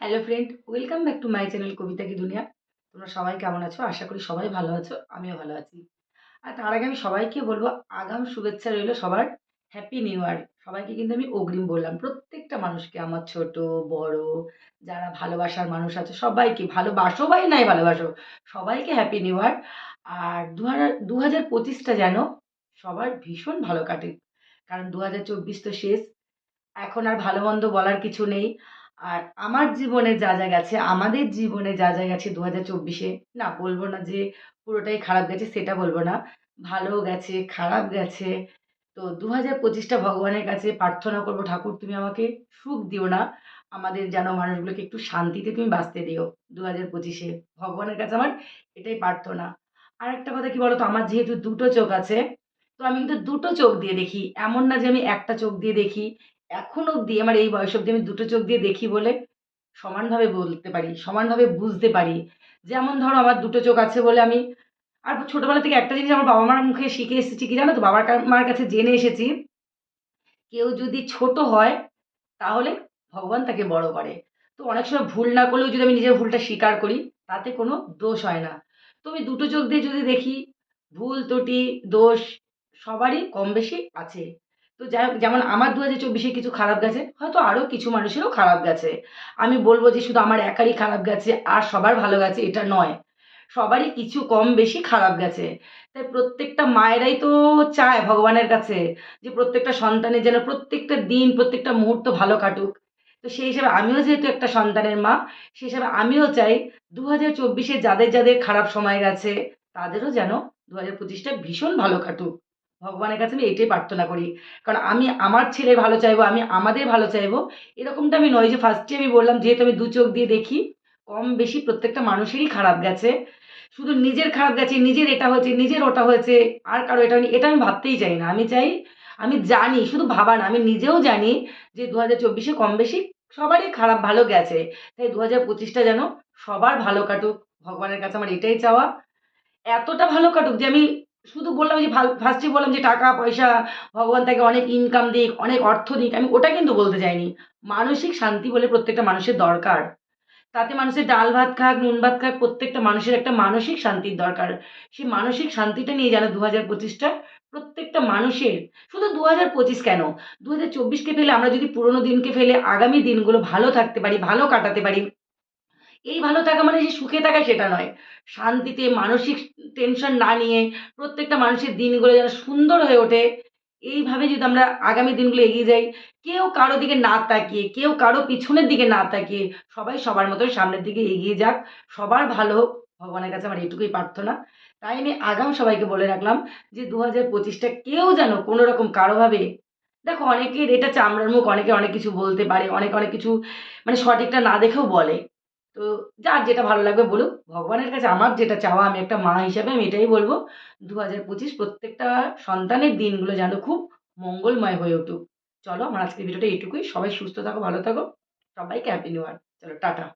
Hello friend welcome back to my channel Kabita Ki Duniya তোমরা সবাই কেমন আছো? আশা করি সবাই ভালো আছো, আমিও ভালো আছি। আর তার আগে আমি সবাইকে বলব, আগাম শুভেচ্ছা রইল সবার। হ্যাপি নিউ ইয়ার সবাইকে কিন্তু আমি অগ্রিম বললাম, প্রত্যেকটা মানুষকে, আমার ছোট, বড়, যারা ভালোবাসার মানুষ আছে, সবাইকে, ভালোবাসো বাই নাই ভালোবাসো, সবাইকে হ্যাপি নিউ ইয়ার আর দু হাজার পঁচিশটা যেন সবার ভীষণ ভালো কাটে। কারণ দু হাজার চব্বিশ তো শেষ। এখন আর ভালো মন্দ বলার কিছু নেই। আর আমার জীবনে যা যা গেছে, আমাদের জীবনে যা যা গেছে দু হাজার চব্বিশে, না বলব না যে পুরোটাই খারাপ গেছে, সেটা বলব না। ভালো গেছে, খারাপ গেছে। তো দু হাজার পঁচিশটা ভগবানের কাছে প্রার্থনা করব, ঠাকুর তুমি আমাকে সুখ দিও না। আমাদের যেন মানুষগুলোকে একটু শান্তিতে তুমি বাঁচতে দিও দু হাজার পঁচিশে। ভগবানের কাছে আমার এটাই প্রার্থনা। আর একটা কথা কি বলতো? আমার যেহেতু দুটো চোখ আছে, তো আমি কিন্তু দুটো চোখ দিয়ে দেখি। এমন না যে আমি একটা চোখ দিয়ে দেখি এখন অবধি, আমার এই বয়স অবধি আমি দুটো চোখ দিয়ে দেখি বলে সমানভাবে বলতে পারি, সমানভাবে বুঝতে পারি। যেমন ধরো আমার দুটো চোখ আছে বলে আমি, আর ছোটবেলা থেকে একটা জিনিস আমার বাবা মার মুখে শিখে এসেছি কি জানো তো? বাবার মার কাছে জেনে এসেছি, কেউ যদি ছোট হয় তাহলে ভগবান তাকে বড় করে। তো অনেক সময় ভুল না করলেও যদি আমি নিজের ভুলটা স্বীকার করি, তাতে কোনো দোষ হয় না। তো আমি দুটো চোখ দিয়ে যদি দেখি, ভুল, ত্রুটি, দোষ সবারই কম বেশি আছে। তো যাই যেমন আমার দু হাজার চব্বিশে কিছু খারাপ গেছে, হয়তো আরও কিছু মানুষেরও খারাপ গেছে। আমি বলব যে শুধু আমার একারই খারাপ গেছে, আর সবার ভালো গেছে এটা নয়। সবারই কিছু কম বেশি খারাপ গেছে। তাই প্রত্যেকটা মায়েরাই তো চায় ভগবানের কাছে যে প্রত্যেকটা সন্তানের যেন প্রত্যেকটা দিন, প্রত্যেকটা মুহূর্ত ভালো কাটুক। তো সেই হিসাবে আমিও যেহেতু একটা সন্তানের মা সেই হিসাবে আমিও চাই দু হাজার চব্বিশে যাদের যাদের খারাপ সময় গেছে, তাদেরও যেন দু হাজার পঁচিশটা ভীষণ ভালো কাটুক। ভগবানের কাছে আমি এটাই প্রার্থনা করি। কারণ আমি আমার ছেলে ভালো চাইব, আমি আমাদের ভালো চাইব, এরকমটা আমি নয় যে ফার্স্টে আমি বললাম, যেহেতু আমি দু চোখ দিয়ে দেখি, কম বেশি প্রত্যেকটা মানুষেরই খারাপ গেছে। শুধু নিজের খারাপ গেছে, নিজের এটা হয়েছে, নিজের ওটা হয়েছে, আর কারও এটা হয়নি, এটা আমি ভাবতেই চাই না। আমি চাই, আমি জানি, শুধু ভাবা না, আমি নিজেও জানি যে দু হাজার চব্বিশে কম বেশি সবারই খারাপ ভালো গেছে। তাই দু হাজার পঁচিশটা যেন সবার ভালো কাটুক, ভগবানের কাছে আমার এটাই চাওয়া। এতটা ভালো কাটুক যে আমি শুধু বললাম যে ফার্স্টে বললাম যে টাকা, পয়সা, ভগবান তাকে অনেক ইনকাম দিক, অনেক অর্থ দিক। আমি ওটা কিন্তু বলতে চাইনি। মানসিক শান্তি বলে প্রত্যেকটা মানুষের দরকার। তাতে মানুষের ডাল ভাত খাক, নুন ভাত খাক, প্রত্যেকটা মানুষের একটা মানসিক শান্তির দরকার। সেই মানসিক শান্তিটা নিয়ে যেন দু হাজার পঁচিশটা প্রত্যেকটা মানুষের, শুধু দু হাজার পঁচিশ কেন? দু হাজার চব্বিশকে ফেলে আমরা যদি পুরোনো দিনকে ফেলে আগামী দিনগুলো ভালো থাকতে পারি, ভালো কাটাতে পারি এই ভালো থাকা মানে যে সুখে থাকা সেটা নয়। শান্তিতে মানসিক টেনশন না নিয়ে প্রত্যেকটা মানুষের দিনগুলো যেন সুন্দর হয়ে ওঠে। এইভাবে যদি আমরা আগামী দিনগুলো এগিয়ে যাই, কেউ কারও দিকে না তাকিয়ে, কেউ কারও পিছনের দিকে না তাকিয়ে সবাই সবার মতো সামনের দিকে এগিয়ে যাক। সবার ভালো হোক। ভগবানের কাছে আমার এটুকুই প্রার্থনা। তাই আমি আগাম সবাইকে বলে রাখলাম যে দু হাজার পঁচিশটা কেউ যেন কোনো রকম কারোভাবে, দেখো অনেকের এটা চামড়ার মুখ, অনেকে অনেক কিছু বলতে পারে, অনেকে, অনেক কিছু মানে সঠিকটা না দেখেও বলে। তো যার যেটা ভালো লাগবে বলুক। ভগবানের কাছে আমার যেটা চাওয়া, আমি একটা মা হিসাবে আমি এটাই বলব। দু হাজার পঁচিশ প্রত্যেকটা সন্তানের দিনগুলো যেন খুব মঙ্গলময় হয়ে উঠুক। চলো, আমার আজকের ভিডিওটা এইটুকুই। সবাই সুস্থ থাকো, ভালো থাকো। সবাইকে হ্যাপি নিউ ইয়ার চলো, টাটা।